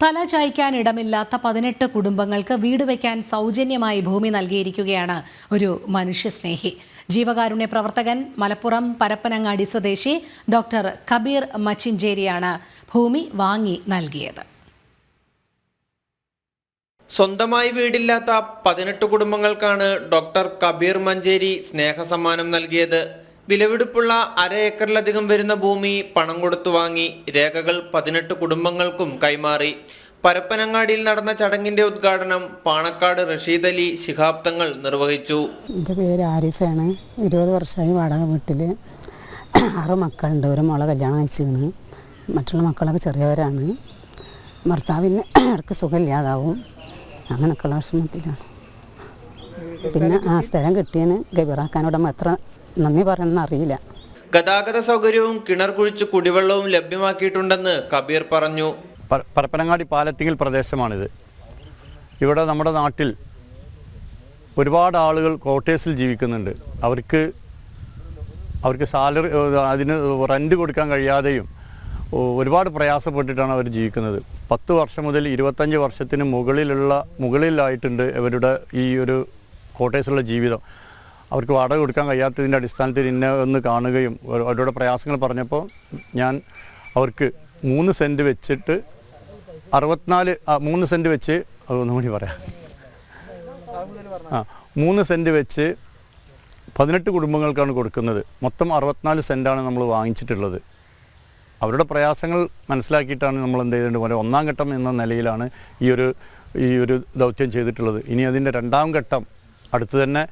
തല ചായ്ക്കാൻ ഇടമില്ലാത്ത പതിനെട്ട് കുടുംബങ്ങൾക്ക് വീട് വയ്ക്കാൻ സൗജന്യമായി ഭൂമി നൽകിയിരിക്കുകയാണ് ഒരു മനുഷ്യസ്നേഹി. ജീവകാരുണ്യ പ്രവർത്തകൻ മലപ്പുറം പരപ്പനങ്ങാടി സ്വദേശി ഡോക്ടർ കബീർ മച്ചിഞ്ചേരിയാണ് ഭൂമി വാങ്ങി നൽകിയത്. സ്വന്തമായി വീടില്ലാത്ത പതിനെട്ട് കുടുംബങ്ങൾക്കാണ് ഡോക്ടർ കബീർ മഞ്ചേരി സ്നേഹസമ്മാനം നൽകിയത്. വിലപിടിപ്പുള്ള അര ഏക്കറിലധികം വരുന്ന ഭൂമി പണം കൊടുത്തു വാങ്ങി രേഖകൾ പതിനെട്ട് കുടുംബങ്ങൾക്കും കൈമാറി. പരപ്പനങ്ങാടിയിൽ നടന്ന ചടങ്ങിന്റെ ഉദ്ഘാടനം പാണക്കാട് റഷീദ് അലി ശിഹാബ് തങ്ങൾ നിർവഹിച്ചു. എന്റെ പേര് ആരിഫാണ്. ഇരുപത് വർഷമായി വാടക വീട്ടിൽ ആറ് മക്കളുണ്ട്. ഒരു മോളെ കല്യാണം കഴിച്ചിരുന്നു മറ്റുള്ള മക്കളൊക്കെ ചെറിയവരാണ്. ഭർത്താവിന് ഇടയ്ക്ക് സുഖമില്ലാതാവും. അങ്ങനെയൊക്കെയുള്ള വിഷമത്തിലാണ്. പിന്നെ ആ സ്ഥലം കിട്ടിയതിന് ഗബിറാക്കാനോട് എത്ര നന്ദി പറയണമെന്ന് അറിയില്ല. ഗതാഗത സൗകര്യവും കിണർ കുഴിച്ച് കുടിവെള്ളവും ലഭ്യമാക്കിയിട്ടുണ്ടെന്ന് കബീർ പറഞ്ഞു. പര- പരപ്പനങ്ങാടി പാലത്തിങ്ങൽ പ്രദേശമാണിത്. ഇവിടെ നമ്മുടെ നാട്ടിൽ ഒരുപാട് ആളുകൾ ക്വാർട്ടേഴ്സിൽ ജീവിക്കുന്നുണ്ട്. അവർക്ക് അവർക്ക് സാലറി അതിന് റെന്റ് കൊടുക്കാൻ കഴിയാതെയും ഒരുപാട് പ്രയാസപ്പെട്ടിട്ടാണ് അവർ ജീവിക്കുന്നത്. പത്ത് വർഷം മുതൽ ഇരുപത്തഞ്ച് വർഷത്തിന് മുകളിലുള്ള മുകളിലായിട്ടുണ്ട് ഇവരുടെ ഈ ഒരു ക്വാർട്ടേഴ്സിലുള്ള ജീവിതം. അവർക്ക് വാടക കൊടുക്കാൻ കഴിയാത്തതിന്റെ അടിസ്ഥാനത്തിൽ ഇന്നെ ഒന്ന് കാണുകയും അവരുടെ പ്രയാസങ്ങൾ പറഞ്ഞപ്പോൾ ഞാൻ അവർക്ക് മൂന്ന് സെന്റ് വെച്ചിട്ട് അറുപത്തിനാല് മൂന്ന് സെന്റ് വെച്ച് ഒന്നും കൂടി പറയാം. ആ മൂന്ന് സെന്റ് വെച്ച് പതിനെട്ട് കുടുംബങ്ങൾക്കാണ് കൊടുക്കുന്നത്. മൊത്തം അറുപത്തിനാല് സെന്റാണ് നമ്മൾ വാങ്ങിച്ചിട്ടുള്ളത്. അവരുടെ പ്രയാസങ്ങൾ മനസ്സിലാക്കിയിട്ടാണ് നമ്മൾ എന്ത് ചെയ്തിട്ടുണ്ട്. പോലെ ഒന്നാം ഘട്ടം എന്ന നിലയിലാണ് ഈ ഒരു ഈ ഒരു ദൗത്യം ചെയ്തിട്ടുള്ളത്. ഇനി അതിന്റെ രണ്ടാം ഘട്ടം അടുത്ത് തന്നെ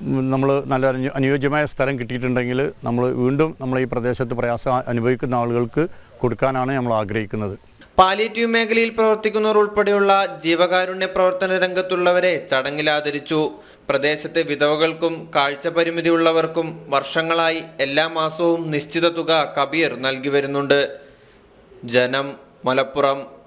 നമ്മൾ നല്ല അനു- അനുയോജ്യമായ സ്ഥലം കിട്ടിയിട്ടുണ്ടെങ്കിൽ നമ്മൾ വീണ്ടും നമ്മൾ ഈ പ്രദേശത്ത് പ്രയാസം അനുഭവിക്കുന്ന ആളുകൾക്ക് കൊടുക്കാനാണ് നമ്മൾ ആഗ്രഹിക്കുന്നത്. പാലിയേറ്റീവ് മേഖലയിൽ പ്രവർത്തിക്കുന്നവർ ഉൾപ്പെടെയുള്ള ജീവകാരുണ്യ പ്രവർത്തന രംഗത്തുള്ളവരെ ചടങ്ങിൽ ആദരിച്ചു. പ്രദേശത്തെ വിധവകൾക്കും കാഴ്ച പരിമിതിയുള്ളവർക്കും വർഷങ്ങളായി എല്ലാ മാസവും നിശ്ചിത തുക കബീർ നൽകി വരുന്നുണ്ട്. ജനം മലപ്പുറം